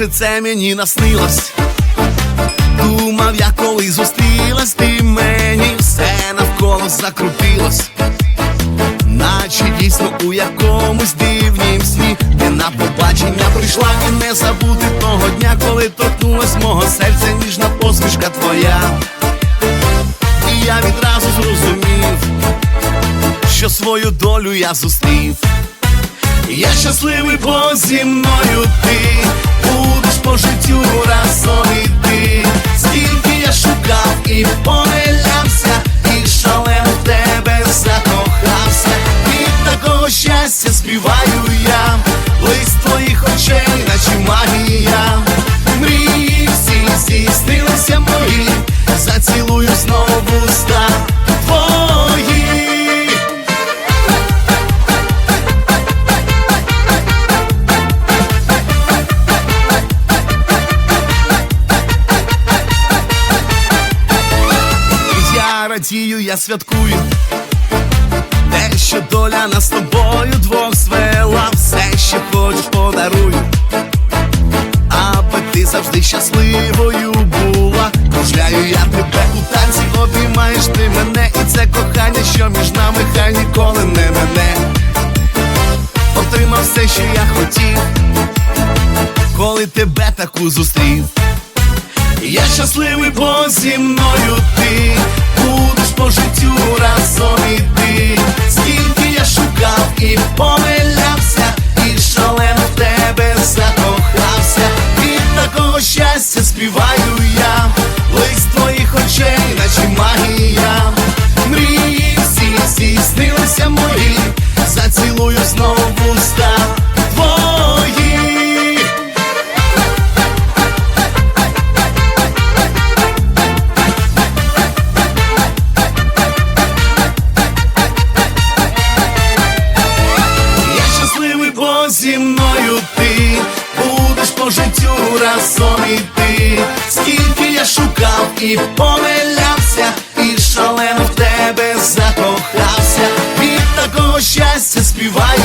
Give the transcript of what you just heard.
Може, це мені наснилось. Думав, я коли зустрілась, ти мені все навколо закрутилось. Наче дійсно у якомусь дивнім сні Ти на побачення прийшла і не забути того дня, коли торкнулась мого серця ніжна посмішка твоя. І я відразу зрозумів, що свою долю я зустрів. Я щасливий, бо зі мною ти будеш по життю разом Радію, я святкую те, що доля нас тобою двох звела, все, що хочеш, подарую, аби ти завжди щасливою була. Кружляю я тебе у танці, обіймаєш ти мене, і це кохання, що між нами хай ніколи не мене. Отримав все, що я хотів, коли тебе таку зустрів. Я щасливий, бо зі мною ти життю і помилявся, і шалено в тебе закохався, від такого щастя співай.